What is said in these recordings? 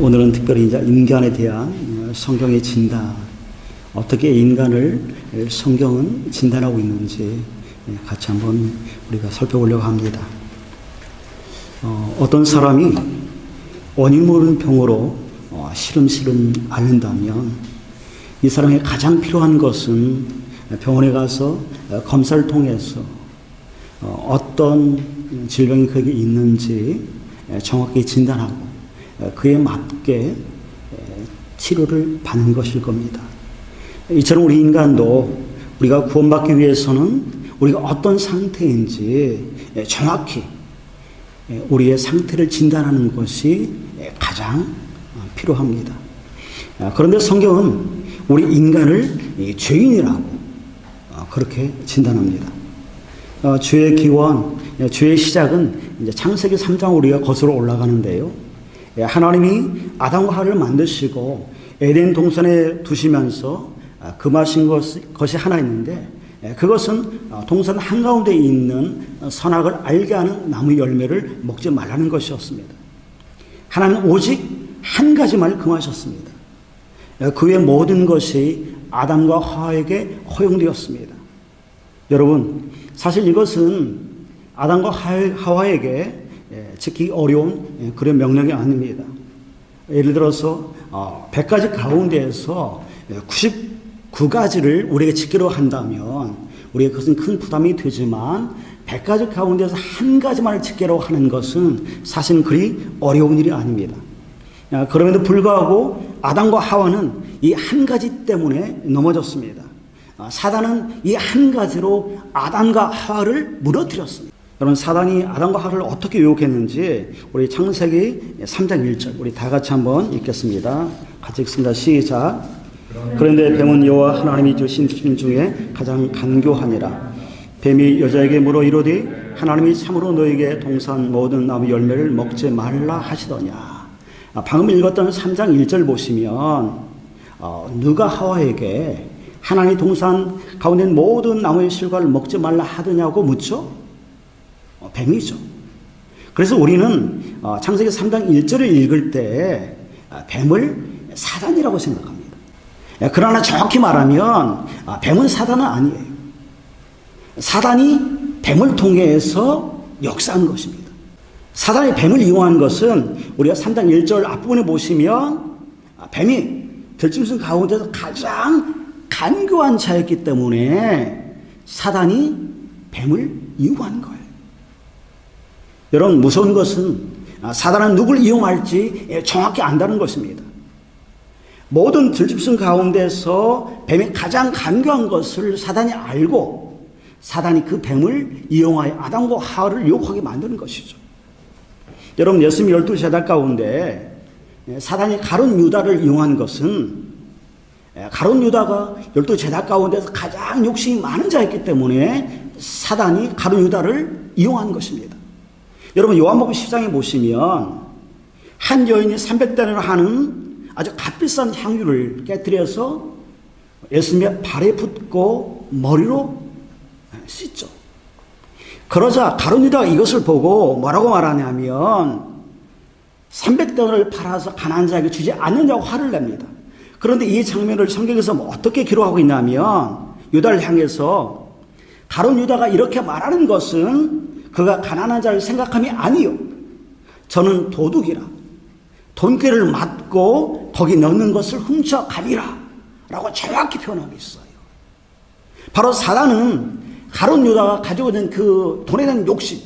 오늘은 특별히 이제 인간에 대한 어, 성경의 진단, 어떻게 인간을 성경은 진단하고 있는지 예, 같이 한번 우리가 살펴보려고 합니다. 어, 어떤 사람이 원인 모르는 병으로 어, 시름시름 앓는다면 이 사람에게 가장 필요한 것은 병원에 가서 어, 검사를 통해서 어, 어떤 질병이 그에게 있는지 예, 정확히 진단하고 어, 그에 맞게 예, 치료를 받는 것일 겁니다. 이처럼 우리 인간도 우리가 구원받기 위해서는 우리가 어떤 상태인지 예, 정확히 예, 우리의 상태를 진단하는 것이 예, 가장 어, 필요합니다. 아, 그런데 성경은 우리 인간을 이 죄인이라고 어, 그렇게 진단합니다. 어, 죄의 기원, 예, 죄의 시작은 이제 창세기 3장 우리가 거슬러 올라가는데요. 예, 하나님이 아담과 하와를 만드시고 에덴 동산에 두시면서 아, 금하신 것, 것이 하나 있는데 예, 그것은 어, 동산 한가운데 있는 어, 선악을 알게 하는 나무 열매를 먹지 말라는 것이었습니다. 하나님은 오직 한 가지만을 금하셨습니다. 예, 그외 모든 것이 아담과 하와에게 허용되었습니다. 여러분, 사실 이것은 아담과 하- 하와에게 예, 지키기 어려운 예, 그런 명령이 아닙니다. 예를 들어서 어, 100가지 가운데에서 99가지를 우리에게 지키려 한다면 우리에게 그것은 큰 부담이 되지만 100가지 가운데서 한 가지만을 지키려고 하는 것은 사실 그리 어려운 일이 아닙니다. 야, 그럼에도 불구하고 아담과 하와는 이 한 가지 때문에 넘어졌습니다. 아, 사단은 이 한 가지로 아담과 하와를 무너뜨렸습니다. 여러분 사단이 아담과 하와를 어떻게 유혹했는지 우리 창세기 3장 1절 우리 다 같이 한번 읽겠습니다. 같이 읽습니다. 시작. 그런데 뱀은 여호와 하나님이 주신 신 중에 가장 간교하니라. 뱀이 여자에게 물어 이르되 하나님이 참으로 너에게 동산 모든 나무 열매를 먹지 말라 하시더냐. 아, 방금 읽었던 3장 1절 보시면 어, 누가 하와에게 하나님 동산 가운데 모든 나무의 실과를 먹지 말라 하더냐고 묻죠? 어, 뱀이죠. 그래서 우리는 어, 창세기 3장 1절을 읽을 때 아, 뱀을 사단이라고 생각합니다. 예, 그러나 정확히 말하면 아, 뱀은 사단은 아니에요. 사단이 뱀을 통해서 역사한 것입니다. 사단이 뱀을 이용한 것은 우리가 3장 1절 앞부분에 보시면 아, 뱀이 들짐승 가운데서 가장 간교한 자였기 때문에 사단이 뱀을 이용한 거예요. 여러분 무서운 것은 아, 사단은 누굴 이용할지 예, 정확히 안다는 것입니다. 모든 들짐승 가운데서 뱀이 가장 간교한 것을 사단이 알고 사단이 그 뱀을 이용하여 아담과 하와를 유혹하게 만드는 것이죠. 여러분 예수님 열두 제자 가운데 예, 사단이 가론 유다를 이용한 것은 예, 가론 유다가 열두 제자 가운데서 가장 욕심이 많은 자였기 때문에 사단이 가론 유다를 이용한 것입니다. 여러분 요한복음 10장에 보시면 한 여인이 300대를 하는 아주 값비싼 향유를 깨뜨려서 예수님의 발에 붓고 머리로 씻죠. 그러자 가론유다가 이것을 보고 뭐라고 말하냐면 300대를 팔아서 가난한 자에게 주지 않느냐고 화를 냅니다. 그런데 이 장면을 성경에서 뭐 어떻게 기록하고 있냐면 유다를 향해서 가론 유다가 이렇게 말하는 것은 그가 가난한 자를 생각함이 아니요. 저는 도둑이라. 돈꾀를 맞고 거기 넣는 것을 훔쳐 가리라. 라고 정확히 표현하고 있어요. 바로 사단은 가론 유다가 가지고 있는 그 돈에 대한 욕심,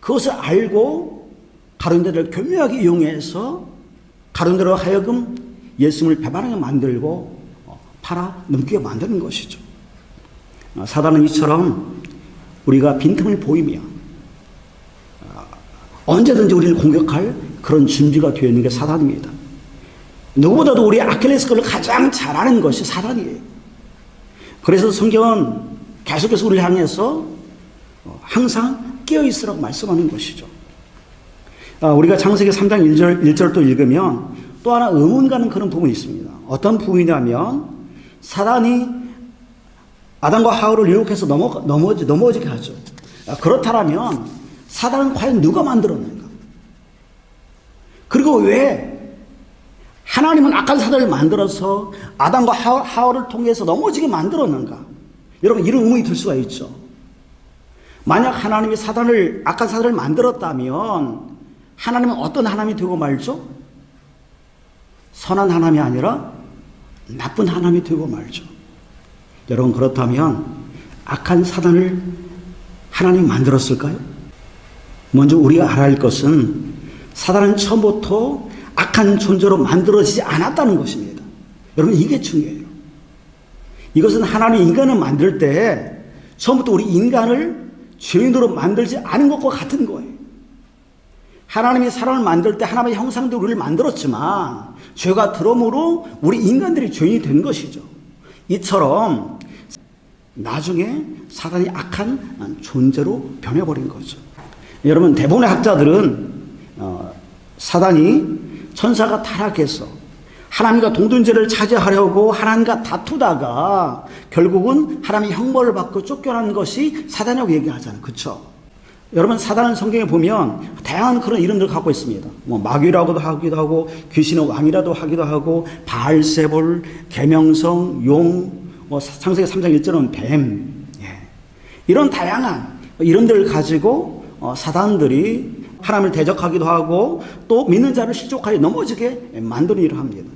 그것을 알고 가론대를 교묘하게 이용해서 가론대로 하여금 예수님을 배반하게 만들고 어, 팔아 넘기게 만드는 것이죠. 어, 사단은 이처럼 우리가 빈틈을 보이면 어, 언제든지 우리를 공격할 그런 준비가 되어 있는 게 사단입니다. 누구보다도 우리 아킬레스건을 가장 잘하는 것이 사단이에요. 그래서 성경은 계속해서 우리를 향해서 어, 항상 깨어 있으라고 말씀하는 것이죠. 아, 우리가 창세기 3장 1절, 1절 또 읽으면 또 하나 의문 가는 그런 부분이 있습니다. 어떤 부분이냐면 사단이 아담과 하울을 유혹해서 넘어, 넘어지, 넘어지게 하죠. 아, 그렇다면 사단은 과연 누가 만들었는가? 그리고 왜 하나님은 악한 사단을 만들어서 아담과 하와, 하와를 통해서 넘어지게 만들었는가? 여러분 이런 의문이 들 수가 있죠. 만약 하나님이 사단을 악한 사단을 만들었다면 하나님은 어떤 하나님이 되고 말죠? 선한 하나님이 아니라 나쁜 하나님이 되고 말죠. 여러분 그렇다면 악한 사단을 하나님이 만들었을까요? 먼저 우리가 알아야 할 것은 사단은 처음부터 악한 존재로 만들어지지 않았다는 것입니다. 여러분 이게 중요해요. 이것은 하나님 인간을 만들 때 처음부터 우리 인간을 죄인으로 만들지 않은 것과 같은 거예요. 하나님이 사람을 만들 때 하나님의 형상대로 우리를 만들었지만 죄가 들어오므로 우리 인간들이 죄인이 된 것이죠. 이처럼 나중에 사단이 악한 존재로 변해버린 거죠. 여러분 대부분의 학자들은 어, 사단이 천사가 타락해서 하나님과 동등제를 차지하려고 하나님과 다투다가 결국은 하나님의 형벌을 받고 쫓겨난 것이 사단이라고 얘기하잖아요. 그렇죠? 여러분 사단은 성경에 보면 다양한 그런 이름들을 갖고 있습니다. 뭐 마귀라고도 하기도 하고 귀신의 왕이라도 하기도 하고 바알세볼, 계명성, 용, 뭐 창세기 3장 1절은 뱀. 예. 이런 다양한 이름들을 가지고 어, 사단들이 하나님을 대적하기도 하고 또 믿는 자를 실족하게 넘어지게 만드는 일을 합니다.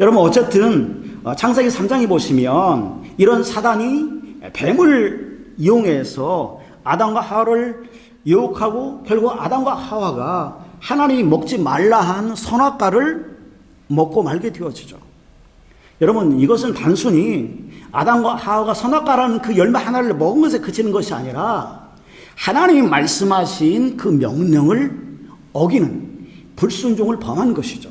여러분 어쨌든 어, 창세기 3장에 보시면 이런 사단이 뱀을 이용해서 아담과 하와를 유혹하고 결국 아담과 하와가 하나님이 먹지 말라 한 선악과를 먹고 말게 되어지죠. 여러분 이것은 단순히 아담과 하와가 선악과라는 그 열매 하나를 먹은 것에 그치는 것이 아니라 하나님이 말씀하신 그 명령을 어기는 불순종을 범한 것이죠.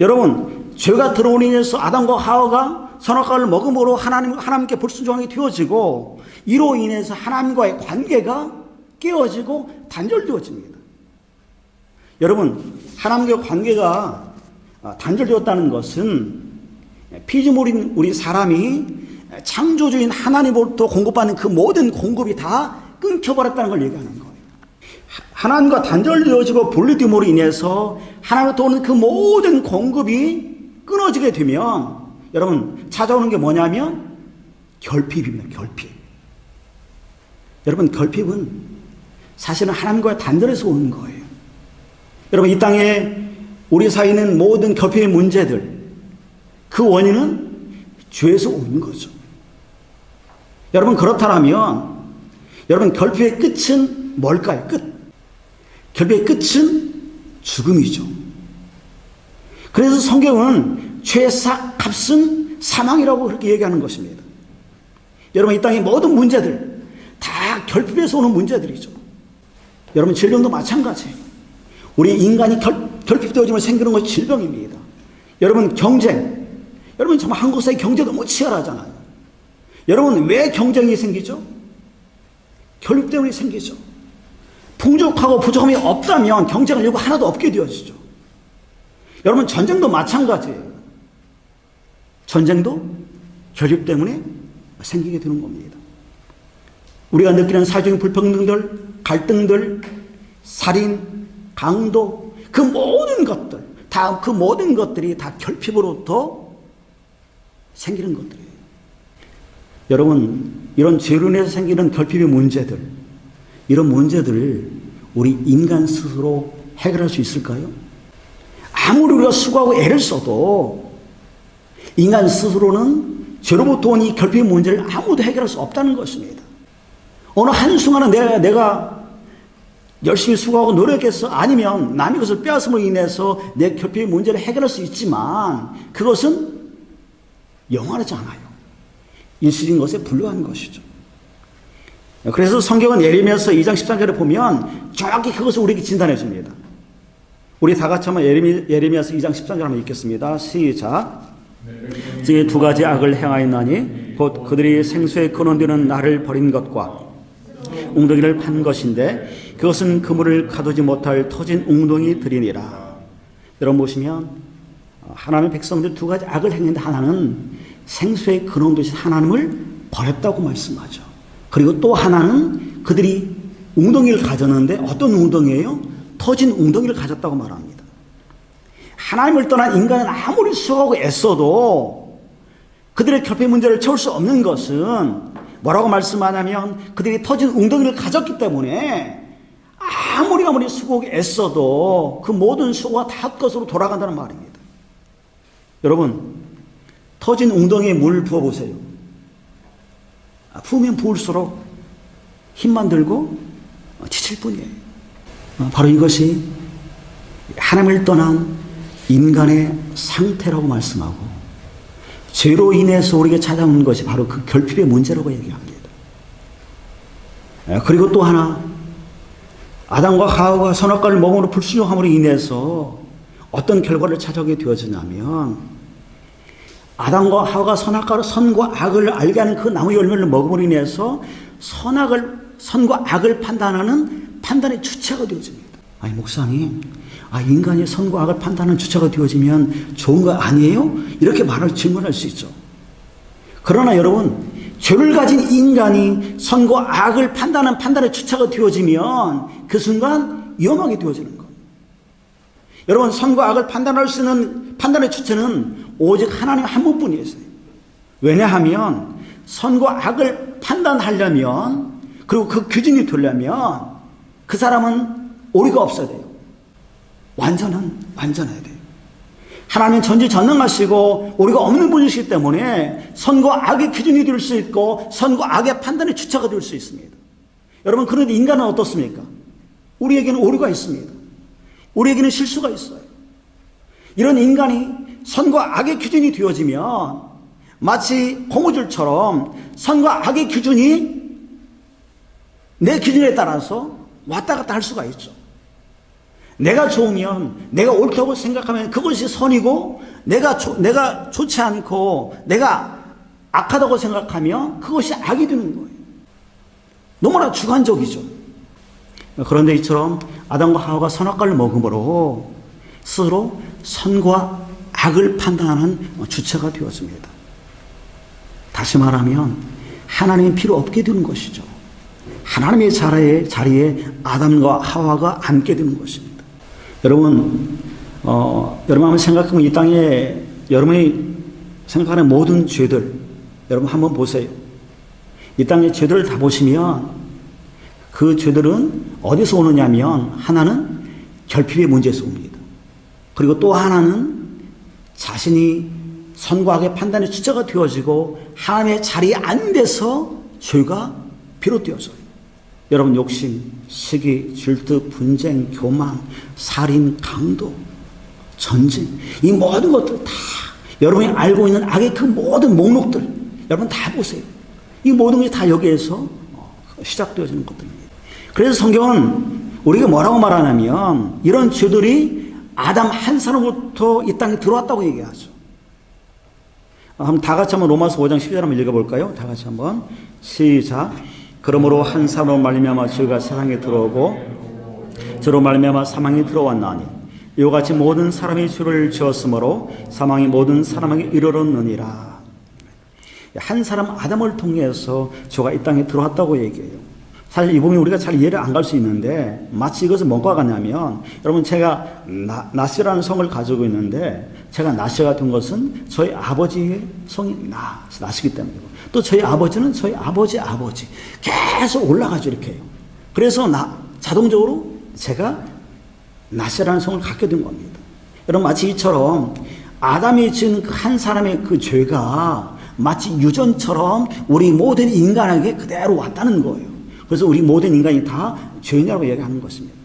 여러분 죄가 들어오는 인해서 아담과 하와가 선악과를 먹음으로 하나님 하나님께 불순종하게 되어지고 이로 인해서 하나님과의 관계가 깨어지고 단절되어집니다. 여러분 하나님과의 관계가 단절되었다는 것은 피조물인 우리 사람이 창조주인 하나님으로부터 공급받는 그 모든 공급이 다 끊겨버렸다는 걸 얘기하는 거예요. 하나님과 단절되어지고 분리됨으로 인해서 하나님으로부터 오는 그 모든 공급이 끊어지게 되면 여러분 찾아오는 게 뭐냐면 결핍입니다. 결핍. 여러분 결핍은 사실은 하나님과 단절해서 오는 거예요. 여러분 이 땅에 우리 사이에 있는 모든 결핍의 문제들 그 원인은 죄에서 오는 거죠. 여러분 그렇다면 여러분 결핍의 끝은 뭘까요? 끝. 결핍의 끝은 죽음이죠. 그래서 성경은 죄사 값은 사망이라고 그렇게 얘기하는 것입니다. 여러분 이 땅의 모든 문제들 다 결핍에서 오는 문제들이죠. 여러분 질병도 마찬가지예요. 우리 인간이 결, 결핍되어지면 생기는 것이 질병입니다. 여러분 경쟁. 여러분 정말 한국 사회 경제 너무 치열하잖아요. 여러분 왜 경쟁이 생기죠? 결핍 때문에 생기죠. 풍족하고 부족함이 없다면 경쟁을 요구 하나도 없게 되어지죠. 여러분 전쟁도 마찬가지예요. 전쟁도 결핍 때문에 생기게 되는 겁니다. 우리가 느끼는 사회적인 불평등들, 갈등들, 살인, 강도, 그 모든 것들, 다 그 모든 것들이 다 결핍으로부터 생기는 것들이에요. 여러분, 이런 죄로 인해서 생기는 결핍의 문제들, 이런 문제들을 우리 인간 스스로 해결할 수 있을까요? 아무리 우리가 수고하고 애를 써도 인간 스스로는 죄로부터 온 이 결핍의 문제를 아무도 해결할 수 없다는 것입니다. 어느 한순간은 내가, 내가 열심히 수고하고 노력해서 아니면 남이 그것을 빼앗음으로 인해서 내 결핍의 문제를 해결할 수 있지만 그것은 영원하지 않아요. 일시적인 것에 불과한 것이죠. 그래서 성경은 예레미야서 2장 13절에 보면 정확히 그것을 우리에게 진단해 줍니다. 우리 다 같이 한번 예레미, 예레미야서 2장 13절 한번 읽겠습니다. 시작. 지금 두 가지 악을 행하였나니 곧 그들이 생수에 근원되는 나를 버린 것과 웅덩이를 판 것인데 그것은 그물을 가두지 못할 터진 웅덩이들이니라. 여러분 보시면 하나님의 백성들 두 가지 악을 행했는데 하나는 생수의 근원 되신 하나님을 버렸다고 말씀하죠. 그리고 또 하나는 그들이 웅덩이를 가졌는데 어떤 웅덩이예요? 터진 웅덩이를 가졌다고 말합니다. 하나님을 떠난 인간은 아무리 수고하고 애써도 그들의 결핍 문제를 채울 수 없는 것은 뭐라고 말씀하냐면 그들이 터진 웅덩이를 가졌기 때문에 아무리 아무리 수고하고 애써도 그 모든 수고가 다 헛것으로 돌아간다는 말입니다. 여러분, 터진 웅덩이에 물 부어보세요. 아, 부으면 부을수록 힘만 들고 지칠 뿐이에요. 어, 바로 이것이 하나님을 떠난 인간의 상태라고 말씀하고 죄로 인해서 우리에게 찾아오는 것이 바로 그 결핍의 문제라고 얘기합니다. 예, 그리고 또 하나 아담과 하와가 선악과를 먹음으로 불순종함으로 인해서 어떤 결과를 찾아오게 되어지냐면 아담과 하와가 선악과로 선과 악을 알게 하는 그 나무 열매를 먹음으로 인해서 선악을 선과 악을 판단하는 판단의 주체가 되어집니다. 아니 목사님, 아 인간이 선과 악을 판단하는 주체가 되어지면 좋은 거 아니에요? 이렇게 말을 질문할 수 있죠. 그러나 여러분, 죄를 가진 인간이 선과 악을 판단하는 판단의 주체가 되어지면 그 순간 위험하게 되어지는 거예요. 여러분, 선과 악을 판단할 수 있는 판단의 주체는 오직 하나님 한 분뿐이었어요. 왜냐하면 선과 악을 판단하려면 그리고 그 규정이 되려면 그 사람은 오리가 없어야 돼요. 완전한 완전해야 돼요. 하나님 전지 전능하시고 우리가 없는 분이시기 때문에 선과 악의 기준이 될 수 있고 선과 악의 판단의 주체가 될 수 있습니다. 여러분 그런데 인간은 어떻습니까? 우리에게는 오류가 있습니다. 우리에게는 실수가 있어요. 이런 인간이 선과 악의 기준이 되어지면 마치 고무줄처럼 선과 악의 기준이 내 기준에 따라서 왔다 갔다 할 수가 있죠. 내가 좋으면 내가 옳다고 생각하면 그것이 선이고 내가 조, 내가 좋지 않고 내가 악하다고 생각하면 그것이 악이 되는 거예요. 너무나 주관적이죠. 그런데 이처럼 아담과 하와가 선악과를 먹음으로 스스로 선과 악을 판단하는 주체가 되었습니다. 다시 말하면 하나님이 필요 없게 되는 것이죠. 하나님의 자리에, 자리에 아담과 하와가 앉게 되는 것입니다. 여러분, 어, 여러분 한번 생각하면 이 땅에 여러분이 생각하는 모든 죄들, 여러분 한번 보세요. 이 땅의 죄들을 다 보시면 그 죄들은 어디서 오느냐면 하나는 결핍의 문제에서 옵니다. 그리고 또 하나는 자신이 선과 악의 판단의 주체가 되어지고 하나님의 자리에 안 돼서 죄가 비롯되어져요. 여러분 욕심, 시기, 질투, 분쟁, 교만, 살인, 강도, 전진 이 모든 것들 다 여러분이 알고 있는 악의 그 모든 목록들 여러분 다 보세요. 이 모든 것이 다 여기에서 시작되어지는 것들입니다. 그래서 성경은 우리가 뭐라고 말하냐면 이런 죄들이 아담 한 사람부터 이 땅에 들어왔다고 얘기하죠. 한번 다 같이 한번 로마서 5장 10절 한번 읽어볼까요? 다 같이 한번 시작. 그러므로 한 사람으로 말미암아 죄가 세상에 들어오고 저로 말미암아 사망이 들어왔나니 이와 같이 모든 사람이 죄를 지었으므로 사망이 모든 사람에게 이르렀느니라. 한 사람 아담을 통해서 죄가 이 땅에 들어왔다고 얘기해요. 사실 이 부분이 우리가 잘 이해를 안 갈 수 있는데 마치 이것은 뭔가 같냐면 여러분 제가 나, 나시라는 성을 가지고 있는데 제가 나시가 된 것은 저희 아버지의 성이 나, 나시기 때문이고 또 저희 아버지는 저희 아버지 아버지 계속 올라가죠 이렇게. 그래서 나 자동적으로 제가 나시라는 성을 갖게 된 겁니다. 여러분 마치 이처럼 아담이 지은 한 사람의 그 죄가 마치 유전처럼 우리 모든 인간에게 그대로 왔다는 거예요. 그래서 우리 모든 인간이 다 죄인이라고 얘기하는 것입니다.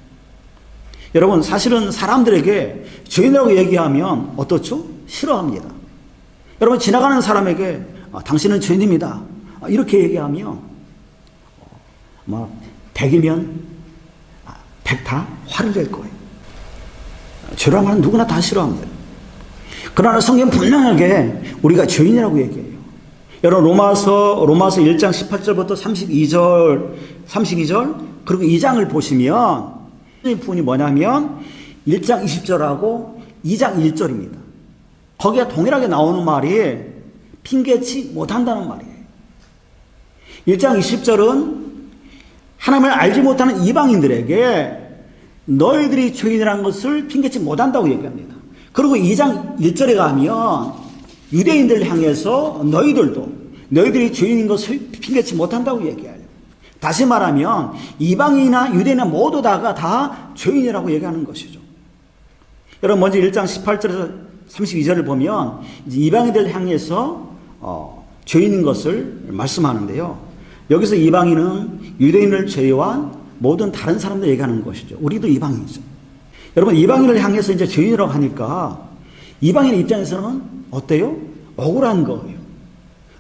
여러분, 사실은 사람들에게 죄인이라고 얘기하면 어떻죠? 싫어합니다. 여러분, 지나가는 사람에게 아, 당신은 죄인입니다. 아, 이렇게 얘기하면 막 100이면 100다 화를 낼 거예요. 죄라는 말은 누구나 다 싫어합니다. 그러나 성경 분명하게 우리가 죄인이라고 얘기해요. 여러분 로마서 로마서 1장 18절부터 32절 32절 그리고 2장을 보시면 이 부분이 뭐냐면 1장 20절하고 2장 1절입니다. 거기에 동일하게 나오는 말이 핑계치 못한다는 말이에요. 1장 20절은 하나님을 알지 못하는 이방인들에게 너희들이 죄인이라는 것을 핑계치 못한다고 얘기합니다. 그리고 2장 1절에 가면 유대인들 향해서 너희들도 너희들이 죄인인 것을 핑계치 못한다고 얘기해요. 다시 말하면 이방인이나 유대인이나 모두 다가 다 죄인이라고 얘기하는 것이죠. 여러분 먼저 1장 18절에서 32절을 보면 이방인들 향해서 어, 죄인인 것을 말씀하는데요. 여기서 이방인은 유대인을 제외한 모든 다른 사람들 얘기하는 것이죠. 우리도 이방인이죠. 여러분 이방인을 향해서 이제 죄인이라고 하니까 이방인 입장에서는 어때요? 억울한 거예요.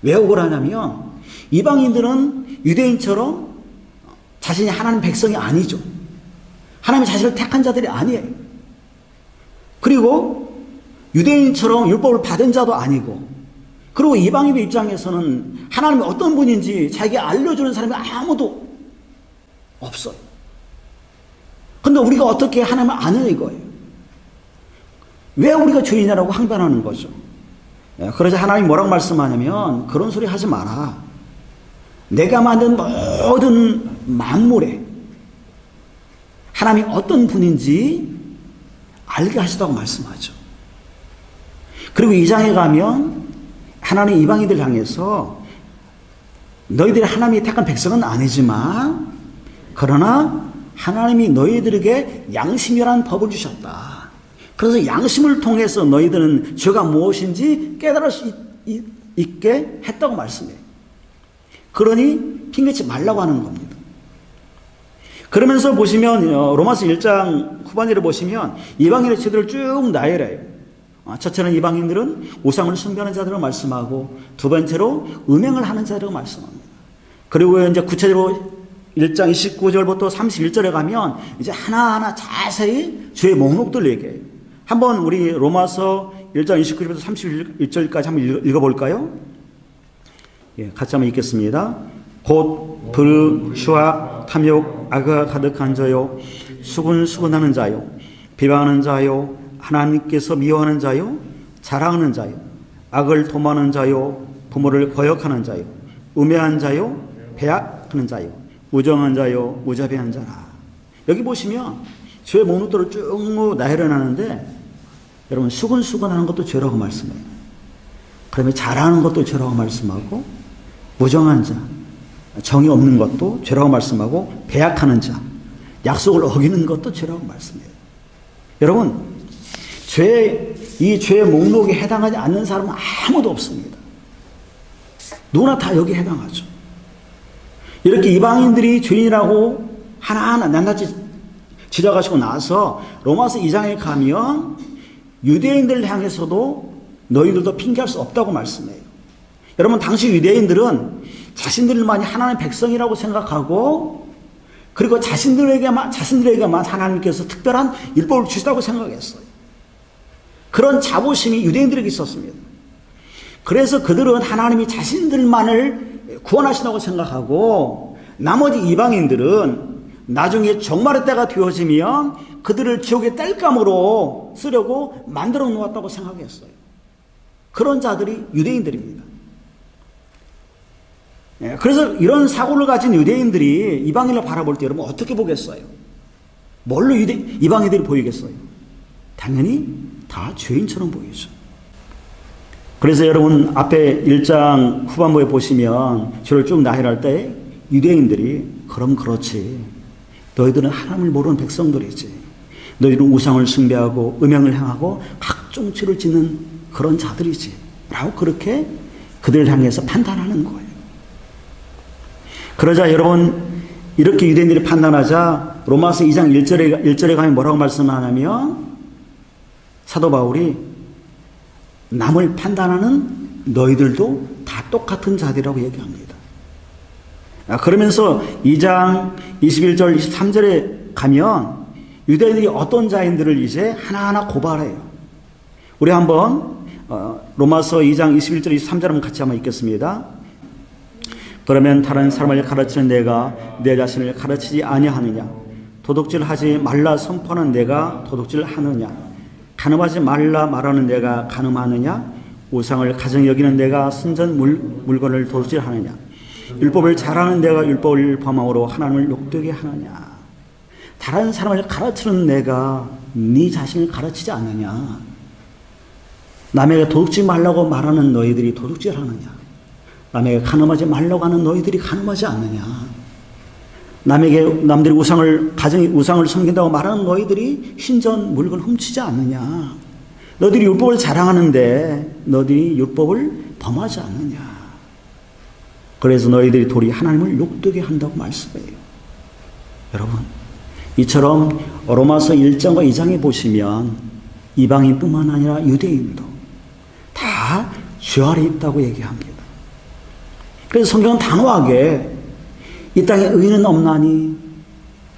왜 억울하냐면 이방인들은 유대인처럼 자신이 하나님 백성이 아니죠. 하나님 자신을 택한 자들이 아니에요. 그리고 유대인처럼 율법을 받은 자도 아니고 그리고 이방인의 입장에서는 하나님이 어떤 분인지 자기가 알려주는 사람이 아무도 없어요. 근데 우리가 어떻게 하나님을 아느냐 이거예요. 왜 우리가 죄인이라고 항변하는 거죠? 예, 그러자 하나님 뭐라고 말씀하냐면 그런 소리 하지 마라. 내가 만든 모든 만물에 하나님이 어떤 분인지 알게 하시다고 말씀하죠. 그리고 이 장에 가면 하나님 이방인들 향해서 너희들이 하나님이 택한 백성은 아니지만 그러나 하나님이 너희들에게 양심이라는 법을 주셨다. 그래서 양심을 통해서 너희들은 죄가 무엇인지 깨달을 수 있, 있 게 했다고 말씀해요. 그러니 핑계치 말라고 하는 겁니다. 그러면서 보시면 어, 로마서 1장 후반절에 보시면 이방인의 죄들을 쭉 나열해요. 아, 첫째는 이방인들은 우상을 숭배하는 자들을 말씀하고 두 번째로 음행을 하는 자들을 말씀합니다. 그리고 이제 구체적으로 1장 29절부터 31절에 가면 이제 하나하나 자세히 죄의 목록들 얘기해요. 한번 우리 로마서 1장 29절부터 31절까지 한번 읽어볼까요? 예, 같이 한번 읽겠습니다. 곧 불, 슈와 탐욕, 악가 가득한 자요, 수군수군하는 자요, 비방하는 자요, 하나님께서 미워하는 자요, 자랑하는 자요, 악을 도모하는 자요, 부모를 거역하는 자요, 음해한 자요, 배약하는 자요, 우정한 자요, 무자비한 자라. 여기 보시면 죄의 목록들을 쭉 나열해놨는데 여러분 수근수근하는 것도 죄라고 말씀해요. 그다음에 잘하는 것도 죄라고 말씀하고 무정한 자, 정이 없는 것도 죄라고 말씀하고 배약하는 자, 약속을 어기는 것도 죄라고 말씀해요. 여러분 죄, 이 죄의 목록에 해당하지 않는 사람은 아무도 없습니다. 누구나 다 여기에 해당하죠. 이렇게 이방인들이 죄인이라고 하나하나 낱낱이 지적하시고 나서 로마서 2장에 가면 유대인들 향해서도 너희들도 핑계할 수 없다고 말씀해요. 여러분 당시 유대인들은 자신들만이 하나님의 백성이라고 생각하고 그리고 자신들에게만 자신들에게만 하나님께서 특별한 율법을 주시다고 생각했어요. 그런 자부심이 유대인들에게 있었습니다. 그래서 그들은 하나님이 자신들만을 구원하신다고 생각하고 나머지 이방인들은 나중에 종말의 때가 되어지면 그들을 지옥의 땔감으로 쓰려고 만들어 놓았다고 생각했어요. 그런 자들이 유대인들입니다. 예, 그래서 이런 사고를 가진 유대인들이 이방인을 바라볼 때 여러분 어떻게 보겠어요? 뭘로 유대, 이방인들이 보이겠어요? 당연히 다 죄인처럼 보이죠. 그래서 여러분 앞에 1장 후반부에 보시면 저를 쭉 나열할 때 유대인들이 그럼 그렇지. 너희들은 하나님을 모르는 백성들이지. 너희들은 우상을 숭배하고 음행을 행하고 각종 죄를 짓는 그런 자들이지. 라고 그렇게 그들을 향해서 판단하는 거예요. 그러자 여러분 이렇게 유대인들이 판단하자 로마서 2장 1절에 1절에 가면 뭐라고 말씀하냐면 사도 바울이 남을 판단하는 너희들도 다 똑같은 자들이라고 얘기합니다. 아, 그러면서 2장 21절 23절에 가면 유대인들이 어떤 자인들을 이제 하나하나 고발해요. 우리 한번 어, 로마서 2장 21절 23절 한번 같이 한번 읽겠습니다. 그러면 다른 사람을 가르치는 내가 내 자신을 가르치지 아니하느냐? 도둑질 하지 말라 선포하는 내가 도둑질 하느냐? 가늠하지 말라 말하는 내가 가늠하느냐? 우상을 가정 여기는 내가 순전 물, 물건을 도둑질하느냐? 율법을 잘하는 내가 율법을 범함으로 하나님을 욕되게 하느냐? 다른 사람을 가르치는 내가 네 자신을 가르치지 않느냐? 남에게 도둑질 말라고 말하는 너희들이 도둑질 하느냐? 남에게 가늠하지 말라고 하는 너희들이 가늠하지 않느냐? 남에게 남들이 우상을 가정이 우상을 섬긴다고 말하는 너희들이 신전 물건 훔치지 않느냐? 너희들이 율법을 자랑하는데 너희들이 율법을 범하지 않느냐? 그래서 너희들이 도리 하나님을 욕되게 한다고 말씀해요. 여러분, 이처럼 로마서 1장과 2장에 보시면 이방인뿐만 아니라 유대인도 다 죄 아래 있다고 얘기합니다. 그래서 성경은 단호하게 이 땅에 의인은 없나니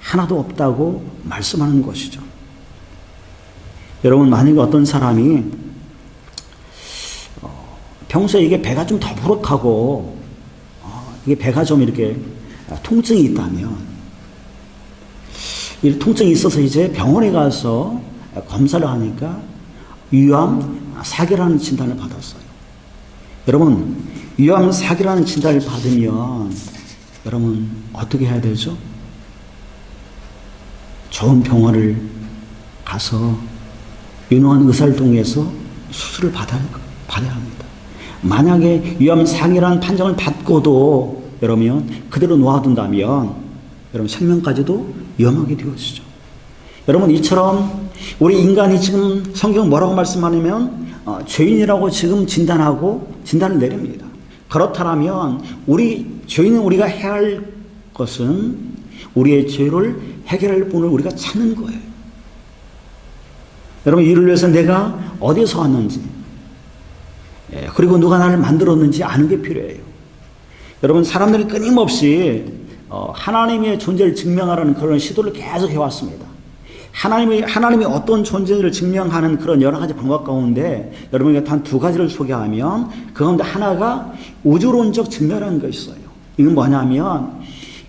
하나도 없다고 말씀하는 것이죠. 여러분, 만약에 어떤 사람이 어, 평소에 이게 배가 좀 더부룩하고 어, 이게 배가 좀 이렇게 통증이 있다면 이 통증이 있어서 이제 병원에 가서 검사를 하니까 위암 사기라는 진단을 받았어요. 여러분, 위암 사기라는 진단을 받으면 여러분 어떻게 해야 되죠? 좋은 병원을 가서 유능한 의사를 통해서 수술을 받아야, 받아야 합니다. 만약에 위암 상이라는 판정을 받고도 여러분 그대로 놓아둔다면 여러분 생명까지도 위험하게 되어지죠. 여러분 이처럼 우리 인간이 지금 성경 뭐라고 말씀하냐면 어, 죄인이라고 지금 진단하고 진단을 내립니다. 그렇다면 우리 죄인은 우리가 해야 할 것은 우리의 죄를 해결할 분을 우리가 찾는 거예요. 여러분 이를 위해서 내가 어디서 왔는지 예, 그리고 누가 나를 만들었는지 아는 게 필요해요. 여러분 사람들이 끊임없이 어, 하나님의 존재를 증명하라는 그런 시도를 계속 해왔습니다. 하나님이 하나님이 어떤 존재를 증명하는 그런 여러 가지 방법 가운데 여러분에게 단두 가지를 소개하면 그 가운데 하나가 우주론적 증명이라는 것이 있어요. 이건 뭐냐면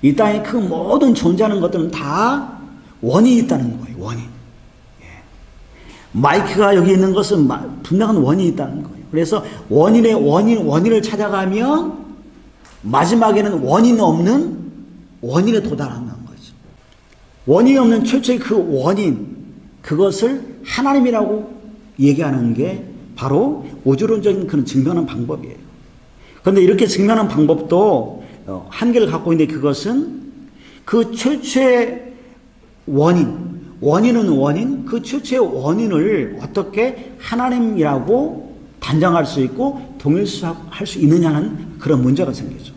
이 땅에 그 모든 존재하는 것들은 다 원인이 있다는 거예요. 원인. 예. 마이크가 여기 있는 것은 분명한 원인이 있다는 거예요. 그래서 원인의 원인 원인을 찾아가면 마지막에는 원인 없는 원인에 도달한다는 거죠. 원인이 없는 최초의 그 원인, 그것을 하나님이라고 얘기하는 게 바로 우주론적인 그런 증명하는 방법이에요. 그런데 이렇게 증명하는 방법도 어, 한계를 갖고 있는데 그것은 그 최초의 원인, 원인은 원인, 그 최초의 원인을 어떻게 하나님이라고 단정할 수 있고 동일시할 수 있느냐는 그런 문제가 생기죠.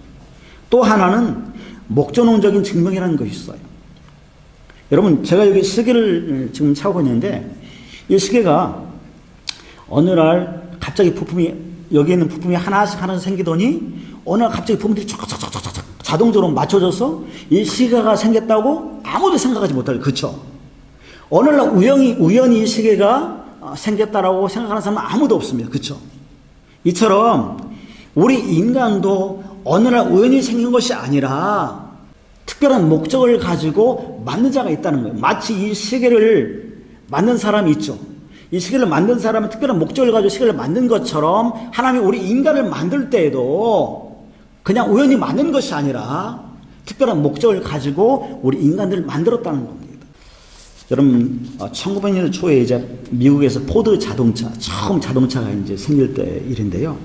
또 하나는 목전론적인 증명이라는 것이 있어요. 여러분, 제가 여기 시계를 지금 차고 있는데, 이 시계가 어느 날 갑자기 부품이, 여기 있는 부품이 하나씩 하나씩 생기더니, 어느 날 갑자기 부품들이 쫙쫙쫙쫙쫙 자동적으로 맞춰져서 이 시계가 생겼다고 아무도 생각하지 못할, 그쵸? 어느 날 우연히, 우연히 이 시계가 어, 생겼다라고 생각하는 사람은 아무도 없습니다. 그쵸? 이처럼 우리 인간도 어느 날 우연히 생긴 것이 아니라 특별한 목적을 가지고 만든 자가 있다는 거예요. 마치 이 시계를 만든 사람이 있죠. 이 시계를 만든 사람은 특별한 목적을 가지고 시계를 만든 것처럼 하나님이 우리 인간을 만들 때에도 그냥 우연히 만든 것이 아니라 특별한 목적을 가지고 우리 인간들을 만들었다는 겁니다. 여러분, 1900년 초에 이제 미국에서 포드 자동차, 처음 자동차가 이제 생길 때 일인데요.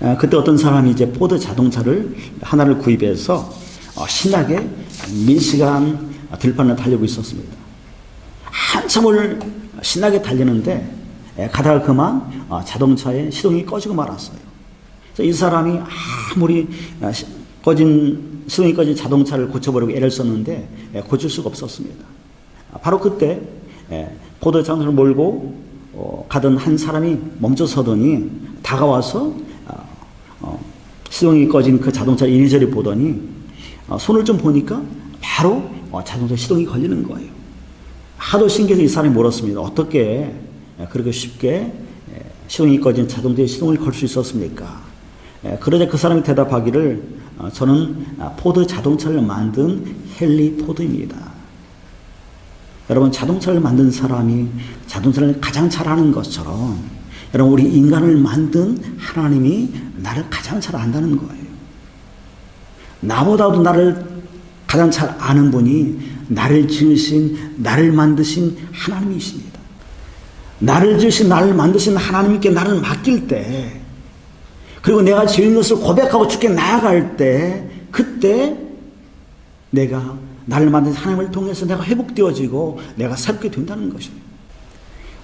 아, 그때 어떤 사람이 이제 포드 자동차를 하나를 구입해서 어, 신나게 밀시간 들판을 달리고 있었습니다. 한참을 신나게 달리는데 가다가 그만 어, 자동차의 시동이 꺼지고 말았어요. 이 사람이 아무리 어, 꺼진 시동이 꺼진 자동차를 고쳐보려고 애를 썼는데 고칠 수가 없었습니다. 아, 바로 그때 포드 자동차를 몰고 가던 한 사람이 멈춰서더니 다가와서 어, 시동이 꺼진 그 자동차 이리저리 보더니 어, 손을 좀 보니까 바로 어, 자동차 시동이 걸리는 거예요. 하도 신기해서 이 사람이 물었습니다. 어떻게 그렇게 쉽게 시동이 꺼진 자동차에 시동을 걸 수 있었습니까? 그러자 그 사람이 대답하기를 저는 포드 자동차를 만든 헨리 포드입니다. 여러분 자동차를 만든 사람이 자동차를 가장 잘하는 것처럼 여러분 우리 인간을 만든 하나님이 나를 가장 잘 안다는 거예요. 나보다도 나를 가장 잘 아는 분이 나를 지으신 나를 만드신 하나님이십니다. 나를 지으신 나를 만드신 하나님께 나를 맡길 때 그리고 내가 지은 것을 고백하고 주께 나아갈 때 그때 내가 나를 만든 하나님을 통해서 내가 회복되어지고 내가 새롭게 된다는 것입니다.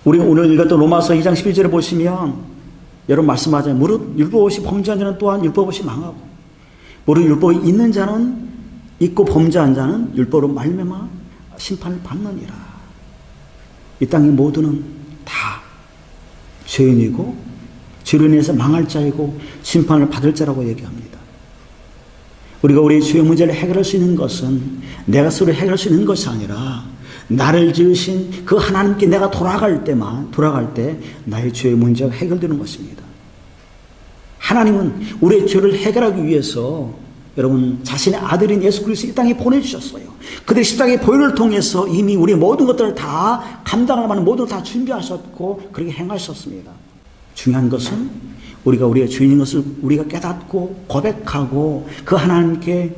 우리 오늘 읽었던 로마서 2장 11절에 보시면 여러분 말씀하잖아요. 무릇 율법 없이 범죄한 자는 또한 율법 없이 망하고 무릇 율법이 있는 자는 있고 범죄한 자는 율법으로 말미암아 심판을 받느니라. 이 땅의 모두는 다 죄인이고 죄로 인해서 망할 자이고 심판을 받을 자라고 얘기합니다. 우리가 우리의 죄의 문제를 해결할 수 있는 것은 내가 스스로 해결할 수 있는 것이 아니라 나를 지으신 그 하나님께 내가 돌아갈 때만 돌아갈 때 나의 죄의 문제가 해결되는 것입니다. 하나님은 우리의 죄를 해결하기 위해서 여러분 자신의 아들인 예수 그리스도 이 땅에 보내주셨어요. 그들 십자가의 보혈을 통해서 이미 우리 모든 것들을 다 감당할 만한 모든 걸다 준비하셨고 그렇게 행하셨습니다. 중요한 것은 우리가 우리의 죄인인 것을 우리가 깨닫고 고백하고 그 하나님께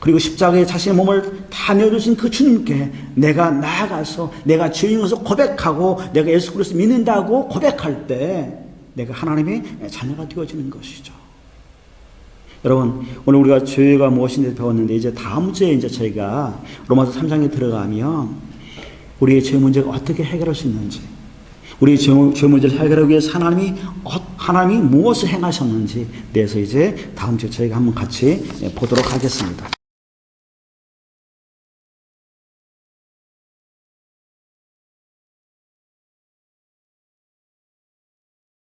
그리고 십자가에 자신의 몸을 다 내어주신 그 주님께 내가 나아가서 내가 죄인인 것을 고백하고 내가 예수 그리스도 믿는다고 고백할 때 내가 하나님의 자녀가 되어지는 것이죠. 여러분, 오늘 우리가 죄가 무엇인지 배웠는데 이제 다음 주에 이제 저희가 로마서 3장에 들어가면 우리의 죄 문제가 어떻게 해결할 수 있는지 우리의 죄, 죄 문제를 해결하기 위해서 하나님이 어- 하나님이 무엇을 행하셨는지 대해서 이제 다음 주에 저희가 한번 같이 보도록 하겠습니다.